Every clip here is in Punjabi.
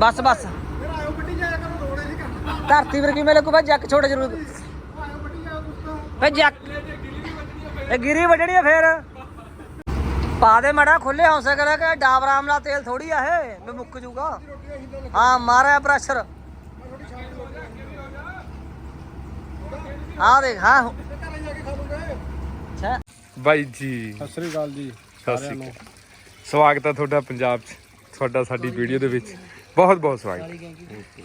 ਬਸ ਬਸ। ਫਿਰ ਆਇਓ ਗੱਡੀ ਜਾਇਆ ਕਰੋ ਰੋੜੇ ਨਹੀਂ ਕਰਨਾ ਧਰਤੀ ਪਰ ਕਿਵੇਂ ਲੱਗੂ ਭਾਈ ਜੱਕ ਛੋਟੇ ਜ਼ਰੂਰ ਭਾਈ ਜੱਕ। ਇਹ ਗਿਰੀ ਵੱਜਣੀ ਆ ਫੇਰ। ਪਾ ਦੇ ਮੜਾ ਖੁੱਲੇ ਹੌਸਲੇ ਕਰਿਆ ਕਿ ਡਾਬਰ ਆਮਲਾ ਤੇਲ ਥੋੜੀ ਆ ਇਹ ਮੈਂ ਮੁੱਕ ਜੂਗਾ। ਹਾਂ ਮਾਰਿਆ ਪ੍ਰੈਸ਼ਰ ਆ ਦੇਖ ਹਾਂ ਅੱਛਾ। ਬਾਈ ਜੀ। ਸਤਿ ਸ੍ਰੀ ਅਕਾਲ ਜੀ। ਸਤਿ ਸ਼੍ਰੀ ਅਕਾਲ। ਸਵਾਗਤ ਹੈ ਤੁਹਾਡਾ ਪੰਜਾਬ 'ਚ। ਤੁਹਾਡਾ ਸਾਡੀ ਵੀਡੀਓ ਦੇ ਵਿੱਚ। ਬਹੁਤ ਬਹੁਤ ਸਵਾਗਤ।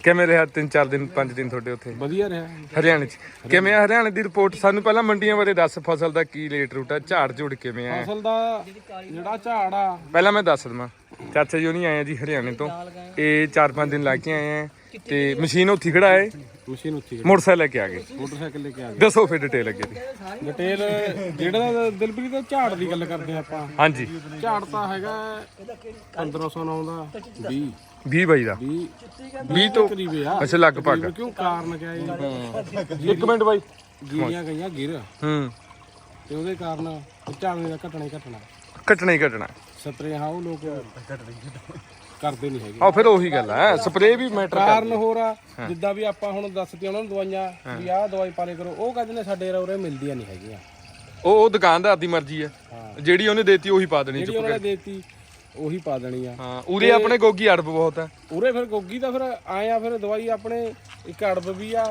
ਕਿਵੇਂ ਰਿਹਾ ਤਿੰਨ ਚਾਰ ਦਿਨ ਪੰਜ ਦਿਨ ਤੁਹਾਡੇ ਉੱਥੇ? ਵਧੀਆ ਰਿਹਾ। ਹਰਿਆਣੇ 'ਚ। ਕਿਵੇਂ ਆ ਹਰਿਆਣੇ ਦੀ ਰਿਪੋਰਟ ਸਾਨੂੰ ਪਹਿਲਾਂ ਮੰਡੀਆਂ ਬਾਰੇ ਦੱਸ ਫਸਲ ਦਾ ਕੀ ਰੇਟ ਰੂਟ ਆ ਝਾੜ ਝੁੜ ਕਿਵੇਂ ਆ? ਫਸਲ ਦਾ ਜਿਹੜਾ ਝਾੜ ਆ। ਪਹਿਲਾਂ ਮੈਂ ਦੱਸ ਦਵਾਂ। ਚਾਚਾ ਜੀ ਨਹੀਂ ਆਏ ਆ ਜੀ ਹਰਿਆਣੇ ਤੋਂ। ਇਹ 4-5 ਦਿਨ ਲਾ ਕੇ ਆਏ ਆ। ਤੇ ਮਸ਼ੀਨ ਉੱਥੇ ਖੜਾ ਹੈ। ਮਸ਼ੀਨ ਉੱਥੇ ਮੋਟਰਸਾਈਕਲ ਲੈ ਕੇ ਆ ਗਏ। ਮੋਟਰਸਾਈਕਲ ਲੈ ਕੇ ਆ ਦੱਸੋ ਫਿਰ ਡਿਟੇਲ ਅੱਗੇ ਦੀ। ਗਏ ਡਿਟੇਲ ਜਿਹੜਾ ਦਿਲਪ੍ਰੀਤ ਦਾ ਝਾੜ ਦੀ ਗੱਲ ਕਰਦੇ ਆਪਾਂ। ਹਾਂਜੀ। ਝਾੜ ਤਾਂ ਹੈਗਾ 1509 ਦਾ 20 20 ਬਾਈ ਦਾ। 20 20 ਤੋਂ ਕਰੀਬ ਆ। ਅੱਛਾ ਲਗਭਗ। ਕਿਉਂ ਕਾਰਨ ਕਿਆ ਹੈ? ਇੱਕ ਮਿੰਟ ਬਾਈ। ਗੀਰੀਆਂ ਗਈਆਂ ਗਿਰ। ਹੂੰ। ਤੇ ਉਹਦੇ ਕਾਰਨ ਝਾੜਨੇ ਦਾ ਘਟਣਾ ਹੀ ਘਟਣਾ। ਘਟਣਾ ਹੀ ਘਟਣਾ। ਸਪਰੇ ਹਾਂ ਉਹ ਲੋਕ ਕਰਦੇ ਨਹੀਂ ਹੈਗੇ। ਆ ਫਿਰ ਉਹੀ ਗੱਲ ਹੈ? ਸਪਰੇ ਵੀ ਮੈਟਰ ਕਾਰਨ ਹੋਰ ਆ ਜਿੱਦਾਂ ਵੀ ਆਪਾਂ ਹੁਣ ਦੱਸਦੇ ਉਹਨਾਂ ਨੂੰ ਦਵਾਈਆਂ ਵੀ ਆਹ ਦਵਾਈ ਪਾਲੇ ਕਰੋ ਉਹ ਕਹਿੰਦੇ ਨੇ ਸਾਡੇ ਉਰੇ ਮਿਲਦੀਆਂ ਨਹੀਂ ਹੈਗੀਆਂ। ਉਹ ਉਹ ਦੁਕਾਨਦਾਰ ਦੀ ਮਰਜ਼ੀ ਹੈ। ਜਿਹੜੀ ਉਹਨੇ ਦੇਤੀ ਉਹੀ ਪਾ ਦੇਣੀ ਜਿਹੜੀ ਚੁੱਪ ਉਹਨਾਂ ਨੇ ਦੇਤੀ ਉਹੀ ਪਾ ਦੇਣੀ ਆ। ਹਾਂ ਉਰੇ ਆਪਣੇ ਗੋਗੀ ਅੜਬ ਬਹੁਤ ਹੈ ਉਰੇ ਫਿਰ ਗੋਗੀ ਦਾ ਫਿਰ ਆਏ ਆ ਫਿਰ ਦਵਾਈ ਆਪਣੇ ਇੱਕ ਅੜਬ ਵੀ ਆ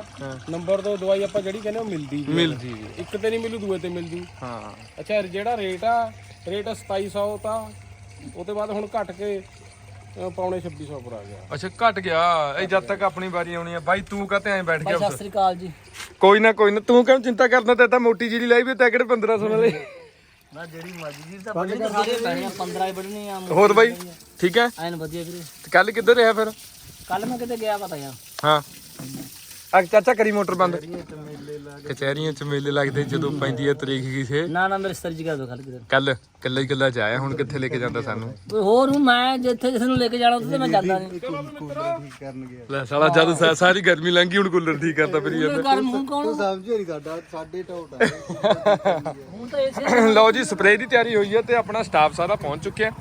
ਨੰਬਰ 2 ਦਵਾਈ ਆਪਾਂ ਜਿਹੜੀ ਕਹਿੰਦੇ ਉਹ ਮਿਲਦੀ ਵੀ ਆ। ਮਿਲ ਜੀ ਇੱਕ ਤੇ ਨਹੀਂ ਮਿਲੂ ਦੂਏ ਤੇ ਮਿਲ ਜੂ ਹਾਂ। ਅੱਛਾ ਜਿਹੜਾ ਰੇਟ ਆ ਰੇਟ 2700 ਤਾਂ ਉਹ ਤੋਂ ਬਾਅਦ ਹੁਣ ਘਟ ਕੇ ਅ, ਪੌਣੇ 2600 ਪਰ ਆ ਗਿਆ। ਅੱਛਾ ਘਟ ਗਿਆ। ਇਹ ਜਦ ਤੱਕ ਆਪਣੀ ਵਾਰੀ ਆਉਣੀ ਹੈ ਬਾਈ ਤੂੰ ਕਹਤੇ ਐਂ ਬੈਠ ਗਿਆ ਸਤਿ ਸ੍ਰੀ ਅਕਾਲ ਜੀ। ਕੋਈ ਨਾ ਕੋਈ ਨਾ। ਤੂੰ ਕਿਉਂ ਚਿੰਤਾ ਕਰਦਾ? ਤੇ ਤਾਂ ਮੋਟੀ ਜੀ ਲਈ ਵੀ ਤਾਂ ਕਿਹੜੇ 1500 ਵਾਲੇ? ਨਾ ਜਿਹੜੀ ਮਰਜ਼ੀ ਜੀ ਤਾਂ ਬੜੀ ਸਾਰੇ ਪੈਣੇ 15 ਹੀ ਬੜਨੀ ਆ ਹੋਰ ਬਾਈ ਠੀਕ ਹੈ? ਐਨ ਵਧੀਆ ਵੀਰੇ। ਕੱਲ ਕਿੱਧਰ ਰਿਹਾ ਫਿਰ? ਕੱਲ ਮੈਂ ਕਿਤੇ ਗਿਆ ਪਤਾ ਯਾਰ। ਹਾਂ। ਆ ਚਾਚਾ ਕਰੀ ਮੋਟਰ ਬੰਦ। ਕਚਹਿਰੀਆਂ ਚ ਮੇਲੇ ਲੱਗਦੇ ਜਦੋਂ ਪੈਂਦੀ ਹੈ ਤਰੀਕ ਕਿਸੇ। ਨਾ ਨਾ ਮੇਰੇ ਸਰ ਜੀ ਕਰ ਦੋ ਕੱਲ ਕਿਤੇ ਕੱਲ ਕੱਲਾ ਹੀ ਕੱਲਾ ਜਾਇਆ ਹੁਣ ਕਿੱਥੇ ਲੈ ਕੇ ਜਾਂਦਾ ਸਾਨੂੰ? ਕੋਈ ਹੋਰ ਨੂੰ ਮੈਂ ਜਿੱਥੇ ਜਿਸ ਨੂੰ ਲੈ ਕੇ ਜਾਣਾ ਉੱਥੇ ਮੈਂ ਜਾਂਦਾ ਨਹੀਂ। ਲੈ ਸਾਲਾ ਜਦ ਸਾ- ਸਾਰੀ ਗਰਮੀ ਲੰਘੀ ਹੁਣ ਕੂਲਰ ਠੀਕ ਕਰਦਾ ਫਿਰ ਕੋਈ ਗਰਮ ਹੂੰ ਕੌਣ ਸਮਝੇ ਨਹੀਂ ਸਾਡਾ ਸਾਡੇ ਟੋਟ ਆ। ਹੁਣ ਤਾਂ ਇਸੇ ਲਓ ਜੀ ਸਪਰੇਅ ਦੀ ਤਿਆਰੀ ਹੋਈ ਹੈ ਤੇ ਆਪਣਾ ਸਟਾਫ ਸਾਰਾ ਪਹੁੰਚ ਚੁੱਕਿਆ।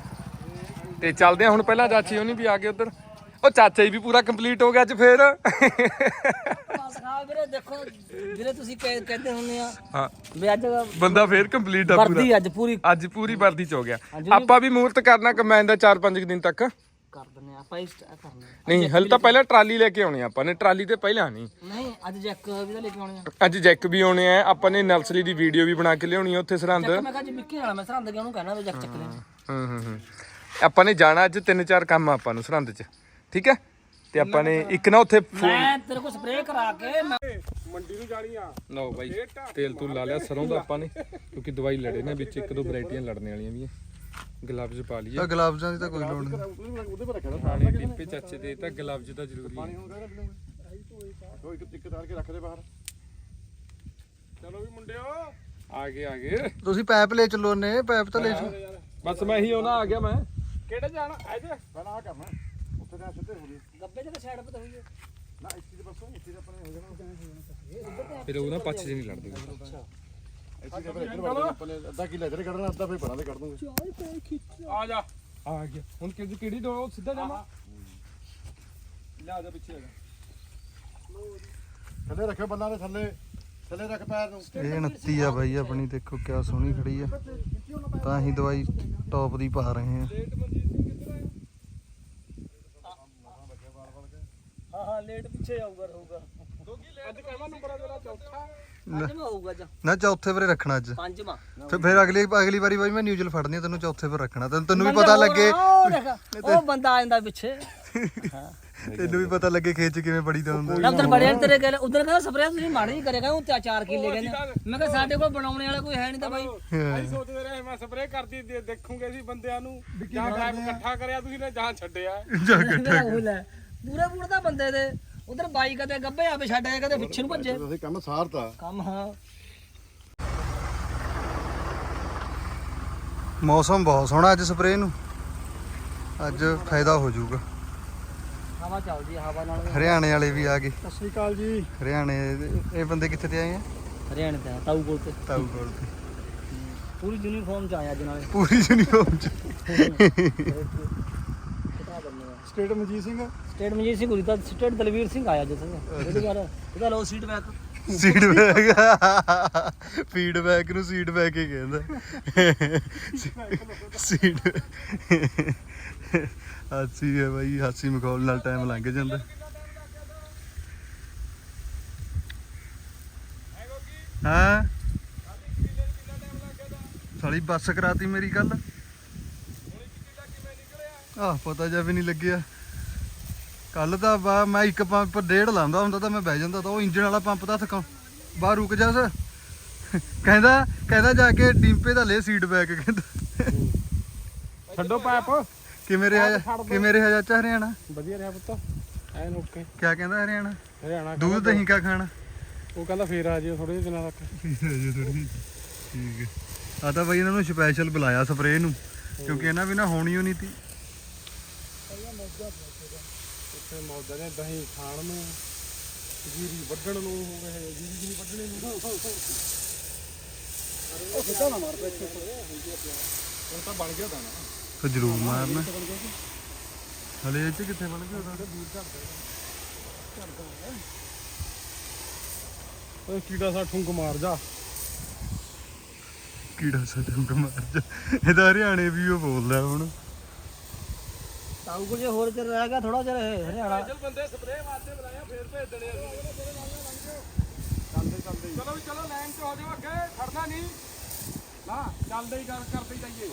ਤੇ ਚੱਲਦੇ ਆ ਹੁਣ ਪਹਿਲਾਂ ਚਾਚੀ ਉਹਨੀ ਵੀ ਆ ਗਏ ਉਧਰ। ਉਹ ਚਾਚਾ ਜੀ ਵੀ ਪੂਰਾ ਕੰਪਲੀਟ ਹੋ ਗਿਆ ਅੱਜ ਫੇਰ। ਬਸ ਖਾ ਵੀਰੇ ਦੇਖੋ ਵੀਰੇ ਤੁਸੀਂ ਕਹਿ- ਕਹਿੰਦੇ ਹੁੰਦੇ ਆ ਹਾਂ। ਵੀ ਅੱਜ ਬੰਦਾ ਫੇਰ ਕੰਪਲੀਟ ਆ ਪੂਰਾ। ਵਰਦੀ ਅੱਜ ਪੂਰੀ ਅੱਜ ਪੂਰੀ ਵਰਦੀ ਚ ਹੋ ਗਿਆ। ਆਪਾਂ ਵੀ ਮੂਰਤ ਕਰਨਾ ਕਮੈਨ ਦਾ 4-5 ਦਿਨ ਤੱਕ। ਕਰ ਦਿੰਦੇ ਆ ਆਪਾਂ ਇਸ ਕਰਨਾ। ਨਹੀਂ ਹਲ ਤਾਂ ਪਹਿਲਾਂ ਟਰਾਲੀ ਲੈ ਕੇ ਆਉਣੀ ਆ ਆਪਾਂ ਨੇ। ਟਰਾਲੀ ਤੇ ਪਹਿਲਾਂ ਨਹੀਂ। ਨਹੀਂ ਅੱਜ ਜੈਕ ਵੀ ਤਾਂ ਲੈ ਕੇ ਆਉਣੇ ਆ। ਅੱਜ ਜੈਕ ਵੀ ਆਉਣੇ ਆ। ਆਪਾਂ ਨੇ ਨਰਸਰੀ ਦੀ ਵੀਡੀਓ ਵੀ ਬਣਾ ਕੇ ਲਿਆਉਣੀ ਆ ਉੱਥੇ ਸਰਹੰਦ। ਮੈਂ ਕਿਹਾ ਜੀ ਮਿੱਕੀ ਵਾਲਾ ਮੈਂ ਸਰਹੰਦ ਗਿਆ ਉਹਨੂੰ ਕਹਿਣਾ ਵੀ ਜੈਕ ਚੱਕ ਲੈ। ਹੂੰ ਹੂੰ ਹੂੰ। ਆਪਾਂ ਨੇ ਜਾਣਾ ਅੱਜ ਤਿੰਨ ਚਾਰ ਕੰਮ ਆ ਆਪਾਂ ਨੂੰ ਸਰਹੰਦ ਚ। ਠੀਕ ਹੈ? ਤੇ ਆਪਾਂ ਨੇ ਇੱਕ ਨਾ ਉੱਥੇ ਮੈਂ ਤੇਰੇ ਕੋਲ ਸਪਰੇਅ ਕਰਾ ਕੇ ਮੈਂ ਮੰਡੀ ਨੂੰ ਜਾਣੀ ਆ। ਲਓ ਬਾਈ ਤੇਲ ਤੂਲ ਲਾ ਲਿਆ ਸਰੋਂ ਦਾ ਆਪਾਂ ਨੇ ਕਿਉਂਕਿ ਦਵਾਈ ਲੜੇ ਨੇ ਵਿੱਚ ਇੱਕ ਦੋ ਵੈਰਾਈਟੀਆਂ ਲੜਨੇ ਵਾਲੀਆਂ ਵੀ ਆ। ਗਲਵਜ਼ ਪਾ ਲਈਏ। ਗਲਾਬਜ਼ਾਂ ਦੀ ਤਾਂ ਕੋਈ ਲੋੜ ਨਹੀਂ। ਉਹਦੇ ਪਰ ਰੱਖਣਾ ਖਾਣੇ ਟਿੱਪੇ ਚਾਚੇ ਦੇ ਤਾਂ ਗਲਵਜ਼ ਤਾਂ ਜ਼ਰੂਰੀ ਹੈ ਉਹ ਇੱਕ ਇੱਕ ਤਾਰ ਕੇ ਰੱਖ ਦੇ ਬਾਹਰ। ਚਲੋ ਵੀ ਮੁੰਡਿਓ। ਆ ਗਏ ਆ ਗਏ। ਤੁਸੀਂ ਪੈਪ ਲੈ ਚੱਲੋ ਨੇ ਪੈਪ ਤਾਂ ਲੈ ਚੱਲੋ। ਬਸ ਮੈਂ ਹੀ ਆਉਣਾ ਆ ਗਿਆ ਮੈਂ। ਕਿਹੜੇ ਜਾਣਾ? ਇੱਧਰ ਪਹਿਲਾਂ ਆ। ਕਰਨਾ ਉੱਥੇ ਤਾਂ ਸਿੱਧੇ ਹੋ ਗਏ ਗੱਬੇ ਦੇ ਸਾਈਡ ਤੇ ਹੋਈ ਹੈ। ਨਾ ਇੱਥੇ ਦੇ ਪਾਸੋਂ ਇੱਥੇ ਦੇ ਆਪਣੇ ਹੋ ਜਾਣਾ। ਫਿਰ। ਉਹ ਨਾ ਪੱਛ ਜਿਹੀ ਨਹੀਂ ਲੜਦੇ। ਇੱਥੇ ਦੇ ਫਿਰ ਇੱਧਰ ਵੜ ਜਾਣਾ ਆਪਣੇ ਅੱਧਾ ਕਿੱਲਾ ਇੱਧਰ ਕੱਢਣਾ ਅੱਧਾ ਫਿਰ ਪਰਾਂ ਦੇ ਕੱਢ ਦੂੰਗੇ। ਆ ਜਾ। ਆ ਗਿਆ। ਹੁਣ ਕਿਹੜੀ ਕਿਹੜੀ ਦੋ ਸਿੱਧਾ ਜਾਵਾਂ ਲੈ ਆ ਜਾ ਪਿੱਛੇ ਆ ਜਾ। ਥੱਲੇ ਰੱਖਿਓ ਬੰਨਾਂ ਦੇ ਥੱਲੇ। ਥੱਲੇ ਰੱਖ ਪੈਰ ਨੂੰ। ਇਹ 29 ਆ ਬਾਈ ਆਪਣੀ ਦੇਖੋ ਕਿਆ ਸੋਹਣੀ ਖੜੀ ਆ। ਤਾਂ ਹੀ ਦਵਾਈ ਟੌਪ ਦੀ ਪਾ ਰਹੇ ਆ। ਹਾਂ ਹਾਂ ਲੇਟ ਪਿੱਛੇ ਆਊਗਾ ਰਹੂਗਾ। ਅੱਜ ਕਹਿਵਾ ਨੰਬਰ ਆ ਜਿਹੜਾ ਚੌਥਾ। ਪੰਜਵਾਂ ਹੋਊਗਾ ਅੱਜ ਨਾ ਚੌਥੇ ਪਰੇ ਰੱਖਣਾ ਅੱਜ। ਪੰਜਵਾਂ। ਫਿਰ ਫਿਰ ਅਗਲੀ ਅਗਲੀ ਵਾਰੀ ਬਾਈ ਮੈਂ ਨਿਊਜ਼ਲ ਫੜਨੀ ਆ, ਤੈਨੂੰ ਚੌਥੇ ਪਰ ਰੱਖਣਾ। ਤੈਨੂੰ ਤੈਨੂੰ ਵੀ ਪਤਾ ਲੱਗੇ। ਉਹ ਦੇਖ ਉਹ ਬੰਦਾ ਆ ਜਾਂਦਾ ਪਿੱਛੇ। ਤੈਨੂੰ ਵੀ ਪਤਾ ਲੱਗੇ ਖੇਚ ਕਿਵੇਂ ਬੜੀ ਦਾ ਹੁੰਦਾ। ਨਾ ਉਧਰ ਬੜਿਆ ਤੇਰੇ ਕੋਲ। ਉਧਰ ਕਹਿੰਦਾ ਸਪਰੇਅ ਤੁਸੀਂ ਮਾੜੀ ਜਿਹੀ ਕਰੇਗਾ ਉਹ ਤੇ ਚਾਰ ਕਿੱਲੇ ਕਹਿੰਦੇ। ਮੈਂ ਕਿਹਾ ਸਾਡੇ ਕੋਲ ਬਣਾਉਣੇ ਵਾਲਾ ਕੋਈ ਹੈ ਨਹੀਂ ਤਾਂ ਬਾਈ। ਅਸੀਂ ਸੋਚਦੇ ਰਹੇ ਮੈਂ ਸਪਰੇਅ ਕਰਦੀ ਦੇ- ਦੇਖੂਗੇ ਸੀ ਬੰਦਿਆਂ ਨੂੰ। ਜਾਂ ਗੈਪ ਇਕੱਠਾ ਕਰਿਆ ਤੁਸੀਂ ਨੇ ਜਾਂ ਛੱਡਿਆ। ਉਹ ਲੈ। ਪੂਰੇ ਪੂਰੇ ਤਾਂ ਬੰਦੇ ਦੇ। ਉਧਰ ਬਾਈ ਕਦੇ ਗੱਬੇ ਆਵੇ ਛੱਡ ਆਏ ਕਦੇ ਪਿੱਛੇ ਨੂੰ ਭੱਜੇ। ਅਸੀਂ ਕੰਮ ਸਾਰਤਾ ਕੰਮ ਹਾਂ। ਮੌਸਮ ਬਹੁਤ ਸੋਹਣਾ ਅੱਜ ਸਪਰੇਅ ਨੂੰ। ਅੱਜ ਫਾਇਦਾ ਹੋ ਜਾਊਗਾ। ਹਵਾ ਚੱਲਦੀ ਆ, ਹਵਾ ਨਾਲ ਹਰਿਆਣੇ ਵਾਲੇ ਵੀ ਆ ਗਏ। ਸਤਿ ਸ਼੍ਰੀ ਅਕਾਲ ਜੀ। ਹਰਿਆਣੇ ਦੇ- ਇਹ ਬੰਦੇ ਕਿੱਥੇ ਤੇ ਆਏ ਆ? ਹਰਿਆਣੇ ਤੇ ਆ, ਤਾਊ ਕੋਲ ਤੇ। ਤਾਊ ਕੋਲ ਤੇ। ਪੂਰੀ ਯੂਨੀਫਾਰਮ ਚ ਆਇਆ ਅੱਜ ਨਾਲੇ। ਪੂਰੀ ਯੂਨੀਫਾਰਮ ਚ। ਕਿਤਾ ਬੰਨੇ ਆ? ਸਟੇਟ ਮਨਜੀਤ ਸਿੰਘ। ਸਟੇਟ ਮਨਜੀਤ ਸਿੰਘ ਹੁਰੀ ਤਾਂ ਸਟੇਟ ਦਲਵੀਰ ਸਿੰਘ ਆਇਆ ਜਿੱਥੇ ਇਹਦੇ ਬਾਰੇ ਇਹਦਾ ਲੋ ਸੀਟ ਬੈਕ ਫੀਡਬੈਕ ਫੀਡਬੈਕ ਨੂੰ ਫੀਡਬੈਕ ਹੀ ਕਹਿੰਦਾ। ਸੀਡ ਹਾਸੀ ਹੈ ਬਾਈ ਹਾਸੀ ਮਖੌਲ ਨਾਲ ਟਾਈਮ ਲੰਘ ਜਾਂਦਾ। ਹਾਂ? ਸਾਲੀ ਬੱਸ ਕਰਾਤੀ ਮੇਰੀ ਗੱਲ ਆਹ ਪਤਾ ਜਾ ਵੀ ਨਹੀਂ ਲੱਗਿਆ। ਕੱਲ ਤਾਂ ਬਾ ਮੈਂ ਇੱਕ ਪੰਪ ਡੇਢ ਲਾਉਂਦਾ ਹੁੰਦਾ ਤਾਂ ਮੈਂ ਬਹਿ ਜਾਂਦਾ ਤਾਂ ਉਹ ਇੰਜਨ ਵਾਲਾ ਪੰਪ ਤਾਂ ਥਕਾ ਬਾਹਰ ਰੁਕ ਜਾ ਸ ਕਹਿੰਦਾ ਕਹਿੰਦਾ ਜਾ ਕੇ ਡਿੰਪੇ ਦਾ ਲੈ ਸੀਟ ਬੈਕ ਕਹਿੰਦਾ। ਛੱਡੋ ਪਾਈਪ ਕਿਵੇਂ ਰਿਹਾ ਕਿਵੇਂ ਰਿਹਾ ਚਾਚਾ ਹਰਿਆਣਾ? ਵਧੀਆ ਰਿਹਾ ਪੁੱਤ। ਐਨ ਓਕੇ ਕਿਆ ਕਹਿੰਦਾ ਹਰਿਆਣਾ? ਹਰਿਆਣਾ ਦੂਧ ਦਹੀਂ ਕਾ ਖਾਣਾ? ਉਹ ਕਹਿੰਦਾ ਫੇਰ ਆ ਜਿਓ ਥੋੜੇ ਦਿਨਾਂ ਤੱਕ। ਠੀਕ ਹੈ। ਆ ਤਾਂ ਬਈ ਇਹਨਾਂ ਨੂੰ ਸਪੈਸ਼ਲ ਬੁਲਾਇਆ ਸਪਰੇਅ ਨੂੰ। ਕਿਉਂਕਿ ਇਹਨਾਂ ਵੀ ਨਾ ਹੋਣੀ ਓ ਨਹੀਂ ਤੇ ਮੌਜਾਂ ਨੇ ਦਹੀਂ ਖਾਣ ਨੂੰ ਜੀਰੀ ਵੱਢਣ ਨੂੰ ਹੋ ਗਏ ਜੀਰੀ ਜੀ ਵੱਢਣੇ ਨੂੰ। ਉਹ ਸਿੱਧਾ ਨਾ ਮਾਰ ਪੈਸੇ ਉਹ ਤਾਂ ਬਣ ਗਿਆ ਦਾਣਾ। ਤਾਂ ਜ਼ਰੂਰ ਮਾਰਨਾ। ਹਲੇ ਇਹ ਚ ਕਿੱਥੇ ਬਣ ਗਿਆ ਉਹਦਾ ਉਹ ਕੀੜਾ ਸਾ ਠੁੰਗ ਮਾਰ ਜਾ। ਕੀੜਾ ਸੱਜੂ ਮਾਰ ਜਾ। ਇਹਦਾ ਹਰਿਆਣੇ ਵੀ ਉਹ ਬੋਲਦਾ ਹੁਣ। ਤਾਊ ਕੋ ਜੇ ਹੋਰ ਚਿਰ ਰਹਿ ਗਿਆ ਥੋੜਾ ਜਿਹਾ ਇਹ ਹਰਿਆਣਾ। ਬੰਦੇ ਸਪਰੇਅ ਵਾਸਤੇ ਬੁਲਾਇਆ ਫੇਰ ਭੇਜ ਦੇਣੇ ਚੱਲਦੇ ਚੱਲਦੇ ਚਲੋ ਵੀ ਚਲੋ ਲਾਈਨ 'ਚ ਹੋ ਜਾਓ ਅੱਗੇ ਖੜਨਾ ਨਹੀਂ। ਨਾ ਚੱਲਦੇ ਹੀ ਗੱਲ ਕਰਦੇ ਹੀ ਜਾਈਏ।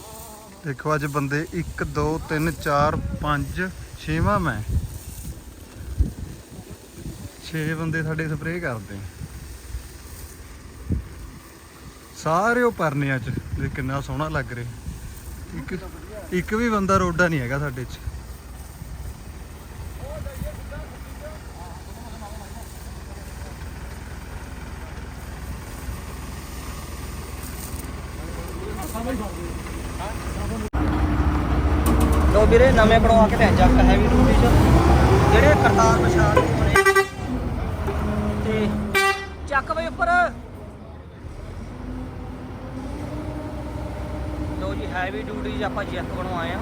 ਦੇਖੋ ਅੱਜ ਬੰਦੇ 1 2 3 4 5 ਛੇਵਾਂ ਮੈਂ। 6 ਬੰਦੇ ਸਾਡੇ ਸਪਰੇਅ ਕਰਦੇ। ਸਾਰੇ ਉਹ ਪਰਨਿਆਂ ਚ ਕਿੰਨਾ ਸੋਹਣਾ ਲੱਗ ਰਿਹਾ। ਇੱਕ ਇੱਕ ਵੀ ਬੰਦਾ ਰੋਡਾ ਨਹੀਂ ਹੈਗਾ ਸਾਡੇ ਚ ਲੋ ਵੀਰੇ, ਨਵੇਂ ਬਣਵਾ ਕੇ ਲੈ ਜੱਕ ਹੈਵੀ ਡਿਊਟੀ ਚ ਜਿਹੜੇ ਕਰਤਾਰ ਨਿਸ਼ਾਨ ਨੂੰ ਤੇ ਚੱਕ ਬਈ ਉੱਪਰ। ਲੋ ਜੀ ਹੈਵੀ ਡਿਊਟੀ ਚ ਆਪਾਂ ਜੈਕ ਬਣਵਾਏ ਆ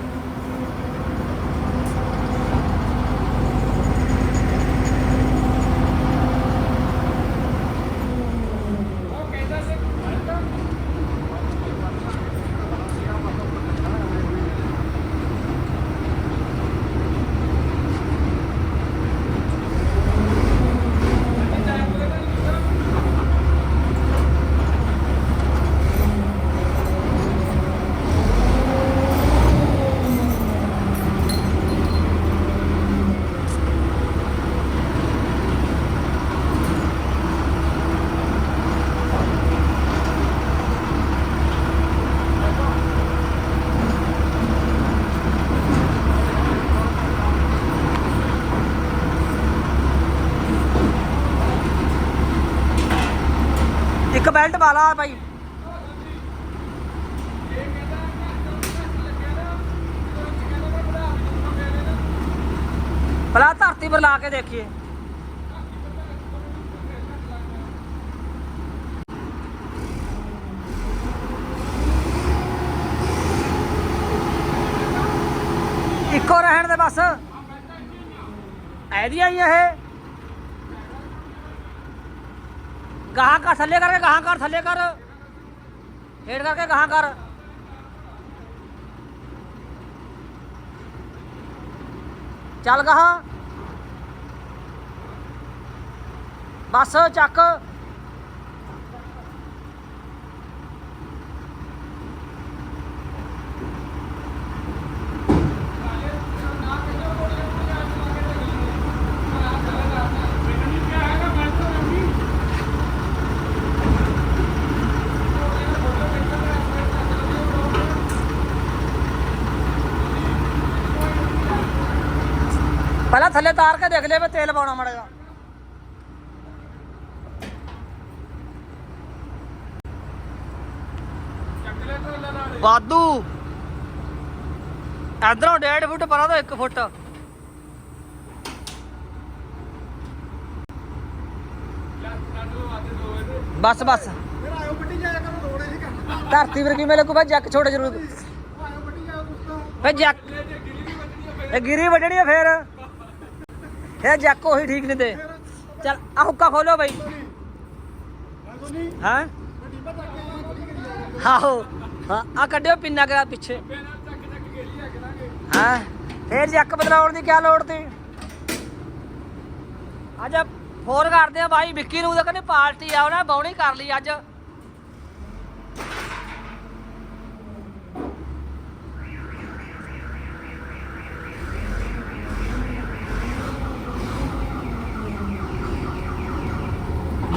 ਵਾਲਾ ਭਾਈ। ਭਲਾ ਧਰਤੀ ਪਰ ਲਾ ਕੇ ਦੇਖੀਏ। ਇੱਕੋ ਰਹਿਣ ਦੇ ਬਸ। ਐਦੀਆਂ ਹੀ ਇਹ। ਗਾਹਾਂ ਕਰ ਥੱਲੇ ਕਰਕੇ ਗਾਹਾਂ ਕਰ ਥੱਲੇ ਕਰ। ਹੇਠ ਕਰਕੇ ਗਾਹਾਂ ਕਰ ਚੱਲ ਗਾਹਾਂ। ਬਸ ਚੱਕ। ਪਹਿਲਾਂ ਥੱਲੇ ਤਾਰ ਕੇ ਦੇਖ ਲੈ ਵੀ ਤੇਲ ਪਾਉਣਾ ਮੜੇਗਾ ਵਾਧੂ। ਇਧਰੋਂ 1.5 ਫੁੱਟ ਪਰਾਂ ਤੋਂ 1 ਫੁੱਟ। ਬਸ ਬਸ। ਧਰਤੀ ਵਰਗੀ ਮੇਰੇ ਕੋਲ ਜੱਕ ਛੋਟੇ ਜ਼ਰੂਰ ਫੇ ਜੱਕ। ਇਹ ਗਿਰੀ ਵੱਢਣੀ ਆ ਫੇਰ। ਇਹ ਜੱਕ, ਉਹੀ ਠੀਕ ਨਹੀਂ ਦੇ ਚੱਲ ਆ ਹੁੱਕਾ ਖੋਲੋ ਬਈ। ਹਾਂ? ਆਹੋ, ਹਾਂ ਆ ਕੱਢਿਓ ਪਿੰਨਾ ਕਰਾ ਪਿੱਛੇ। ਹਾਂ? ਫੇਰ ਜੱਕ ਬਦਲਾਉਣ ਦੀ ਕੀ ਲੋੜ ਤੀ ਅੱਜ ਫੋਨ ਕਰਦੇ ਆ ਬਾਈ, ਵਿੱਕੀ ਨੂੰ ਉਹਦਾ ਕਹਿੰਦੇ ਪਾਰਟੀ ਆ, ਉਹਨੇ ਬੌਣੀ ਕਰ ਲਈ ਅੱਜ।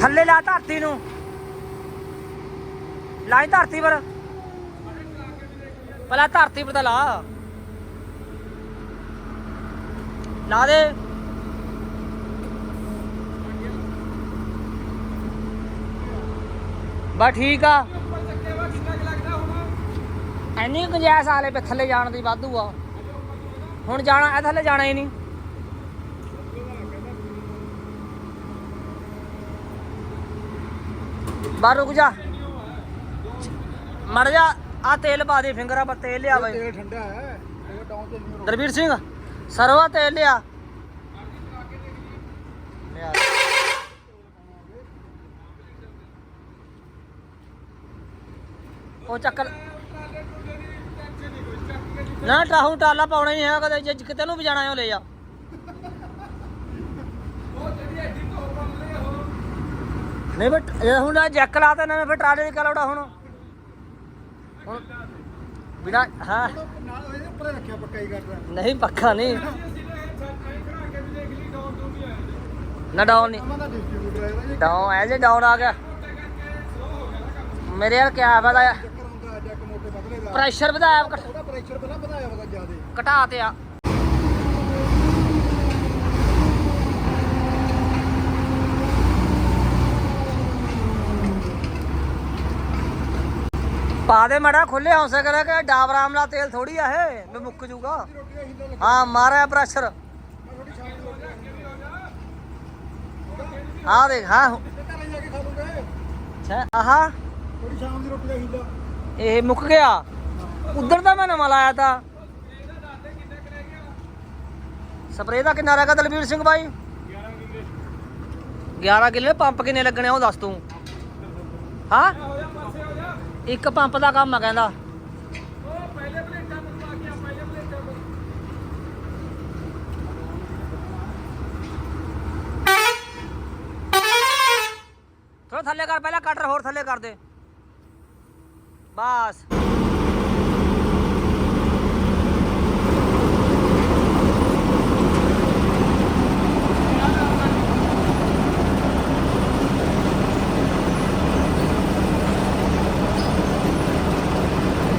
ਥੱਲੇ ਲਾ ਧਰਤੀ ਨੂੰ। ਲਾਈ ਧਰਤੀ ਪਰ। ਪਹਿਲਾਂ ਧਰਤੀ ਪਰ ਤਾਂ ਲਾ। ਲਾ ਦੇ। ਬਸ ਠੀਕ ਆ। ਐਨੀ ਗੁੰਜਾਇਸ਼ ਆਲੇ ਪੇ ਥੱਲੇ ਜਾਣ ਦੀ ਵਾਧੂ ਆ। ਹੁਣ ਜਾਣਾ ਇਹ ਥੱਲੇ ਜਾਣਾ ਹੀ ਨਹੀਂ। ਬਾਹਰ ਰੁਕ ਜਾ। ਮੜ ਜਾ ਆ ਤੇਲ ਪਾ ਦੇ ਫਿੰਗਰਾਂ ਪਰ ਤੇਲ ਲਿਆ ਬਈ। ਤੇਲ ਠੰਡਾ ਹੈ ਦਰਬੀਰ ਸਿੰਘ ਸਰਵਾ ਤੇਲ ਲਿਆ। ਉਹ ਚੱਕਰ ਨਾ ਟਾਹੂ ਟਾਲਾ ਪਾਉਣਾ ਹੀ ਹੈ ਕਦੇ ਜੇ ਕਿਤੇ ਨੂੰ ਵੀ ਜਾਣਾ ਹੈ ਲੈ ਜਾ। ਨਹੀਂ ਬਟ ਇਹ ਹੁਣ ਆ ਜੈਕ ਲਾਤਾ ਨਵੇਂ ਫਿਰ ਟਰਾਲੇ ਦੀ ਕਲੋੜਾ ਹੁਣ? ਹੁਣ ਬਿਨਾ ਹਾਂ। ਨਾਲ ਇਹਦੇ ਉੱਪਰ ਹੀ ਰੱਖਿਆ ਪੱਕਾ ਹੀ ਕਰਦਾ ਨਹੀਂ ਪੱਕਾ ਨਹੀਂ। ਨਾ। ਡਾਊਨ ਨਹੀਂ। ਡਾਊਨ ਐ ਜੇ ਡਾਊਨ ਆ ਗਿਆ। ਮੇਰੇ ਯਾਰ ਕਿਆ ਪਤਾ ਚੱਕਰ ਹੁੰਦਾ ਜੱਕ ਮੋਟੇ ਪਤਲੇ ਦਾ ਪ੍ਰੈਸ਼ਰ ਵਧਾਇਆ ਘਟ- ਉਹਦਾ ਪ੍ਰੈਸ਼ਰ ਪਹਿਲਾਂ ਵਧਾਇਆ ਪਤਾ ਜਿਆਦੇ। ਘਟਾ ਤੇ ਆ। ਪਾ ਦੇ ਮੜਾ ਖੁੱਲੇ ਹੌਸੇ ਕਰੇ ਕਿ ਡਾਬਰ ਆਮਲਾ ਤੇਲ ਥੋੜੀ ਆ ਇਹ ਮੈਂ ਮੁੱਕ ਜੂਗਾ। ਹਾਂ ਮਾਰਿਆ ਪ੍ਰੈਸ਼ਰ ਆ ਦੇਖ ਹਾਂ। ਘਰੇ ਜਾ ਕੇ ਖਾ ਲੂਗੇ ਅੱਛਾ ਆਹਾ। ਥੋੜੀ ਸ਼ਾਮ ਦੀ ਰੋਟੀ ਦਾ ਹੀਲਾ। ਇਹ ਮੁੱਕ ਗਿਆ। ਉਧਰ ਦਾ ਮੈਂ ਨਵਾਂ ਲਾਇਆ ਤਾ। ਸਪਰੇ ਦਾ ਕਿੰਨਾ ਰਹਿ ਗਿਆ ਦਲਬੀਰ ਸਿੰਘ ਬਾਈ? 11 ਕਿੱਲੇ ਪੰਪ ਕਿੰਨੇ ਲੱਗਣੇ ਆ, ਉਹ ਦੱਸ ਤੂੰ। ਹਾਂ? ਇੱਕ ਪੰਪ ਦਾ ਕੰਮ ਆ ਕਹਿੰਦਾ ਥੋੜਾ ਥੱਲੇ ਕਰ ਪਹਿਲਾਂ ਕਟਰ ਹੋਰ ਥੱਲੇ ਕਰ ਦੇ ਬਸ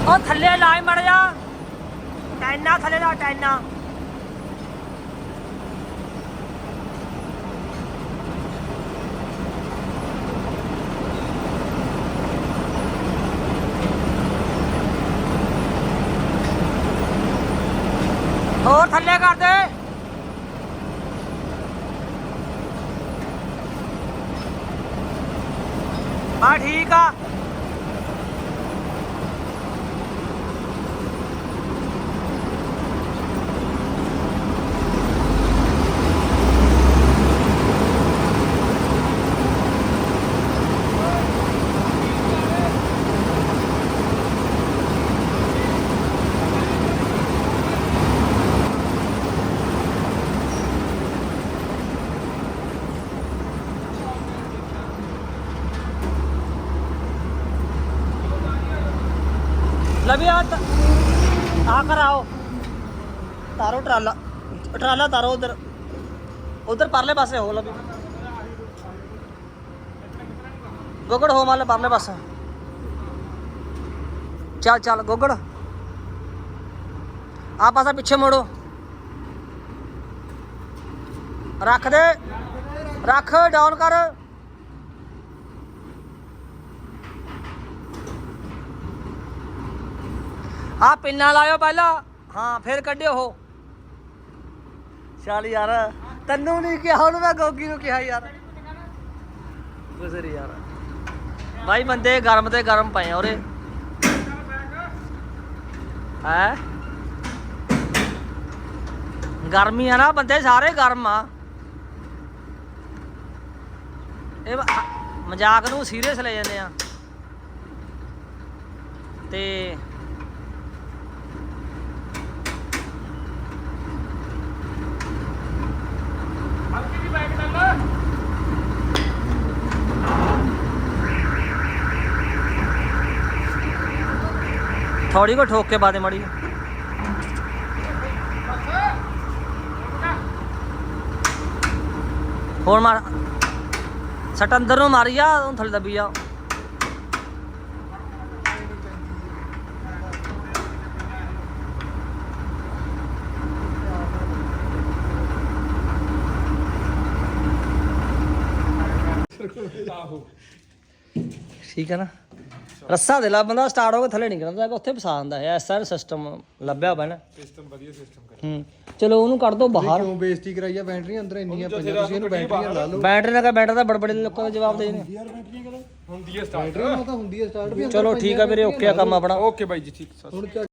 ਉਹ ਥੱਲੇ ਲਾਈ ਮੜ ਜਾ ਟੈਨਾ ਥੱਲੇ ਹੋਰ ਥੱਲੇ ਕਰ ਦੇ। ਆ ਠੀਕ ਆ। ਲਵੀ ਆ ਤ- ਆ ਕਰ ਆਓ। ਤਾਰੋ ਟਰਾਲਾ ਟਰਾਲਾ ਤਾਰੋ ਉਧਰ। ਉਧਰ ਪਰਲੇ ਪਾਸੇ ਹੋ ਲਵੀ। ਗੋਗੜ ਹੋ ਮੰਨ ਪਰਲੇ ਪਾਸੇ। ਚੱਲ ਚੱਲ ਗੋਗੜ। ਆ ਪਾਸਾ ਪਿੱਛੇ ਮੋੜੋ। ਰੱਖ ਦੇ। ਰੱਖ, ਡਾਊਨ ਕਰ। ਆ ਪਿੰਨਾ ਲਾਇਓ ਪਹਿਲਾਂ। ਹਾਂ, ਫਿਰ ਕੱਢਿਓ ਉਹ। ਚੱਲ ਯਾਰ, ਤੈਨੂੰ ਨਹੀਂ ਕਿਹਾ, ਉਹਨੂੰ ਮੈਂ ਗੋਗੀ ਨੂੰ ਕਿਹਾ ਯਾਰ। ਗੁਜ਼ਰੀ ਯਾਰ। ਭਾਈ ਬੰਦੇ ਗਰਮ ਤੇ ਗਰਮ ਪਏ ਆ ਉਰੇ। ਹੈ? ਗਰਮੀ ਆ ਨਾ, ਬੰਦੇ ਸਾਰੇ ਗਰਮ ਆ। ਇਹ ਮਜ਼ਾਕ ਨੂੰ ਸੀਰੀਅਸ ਲੈ ਜਾਂਦੇ ਆ। ਤੇ ਹਲਕੀ ਦੀ ਬੈਕ ਡੱਲ ਥੋੜੀ ਕੋ ਠੋਕ ਕੇ ਬਾਦੇ ਮੜੀ ਹੋਰ ਮਾਰ, ਸੱਟ ਅੰਦਰ ਨੂੰ ਮਾਰੀ ਆ ਉਹ ਥੱਲੇ ਦੱਬੀ ਆ। ਠੀਕ ਹੈ ਨਾ? ਰੱਸਾ ਦੇ ਲਾ ਬੰਦਾ ਸਟਾਰਟ ਹੋ ਕੇ ਥੱਲੇ ਨਿਕਲਦਾ ਹੈਗਾ ਉੱਥੇ ਫਸਾ ਦਿੰਦਾ ਹੈ ਐਸਾ ਸਿਸਟਮ ਲੱਭਿਆ ਹੋਇਆ ਨਾ। ਸਿਸਟਮ ਵਧੀਆ ਸਿਸਟਮ ਹੂੰ ਚਲੋ ਉਹਨੂੰ ਕੱਢ ਦੋ ਬਾਹਰ। ਕਿਉਂ ਬੇਇੱਜ਼ਤੀ ਕਰਾਈ ਆ? ਬੈਟਰੀਆਂ ਅੰਦਰ ਇੰਨੀਆਂ ਪਈਆਂ ਤੁਸੀਂ ਇਹਨੂੰ ਬੈਟਰੀਆਂ ਲਾ ਲਓ। ਬੈਟਰੀ ਨਾਲ ਕਾ ਬੈਟਰ ਦਾ ਬੜਬੜੇ ਲੋਕਾਂ ਦਾ ਜਵਾਬ ਦੇ ਨੇ ਹੁੰਦੀ ਹੈ ਸਟਾਰਟ ਬੈਟਰੀ ਨਾਲ ਤਾਂ ਹੁੰਦੀ ਹੈ ਸਟਾਰਟ ਵੀ ਚਲੋ ਠੀਕ ਆ ਵੀਰੇ ਓਕੇ ਆ ਕੰਮ ਆਪਣਾ। ਓਕੇ ਬਾਈ ਜੀ ਠੀਕ ਸਤਿ ਸ਼੍ਰੀ ਅਕਾਲ। ਹੁਣ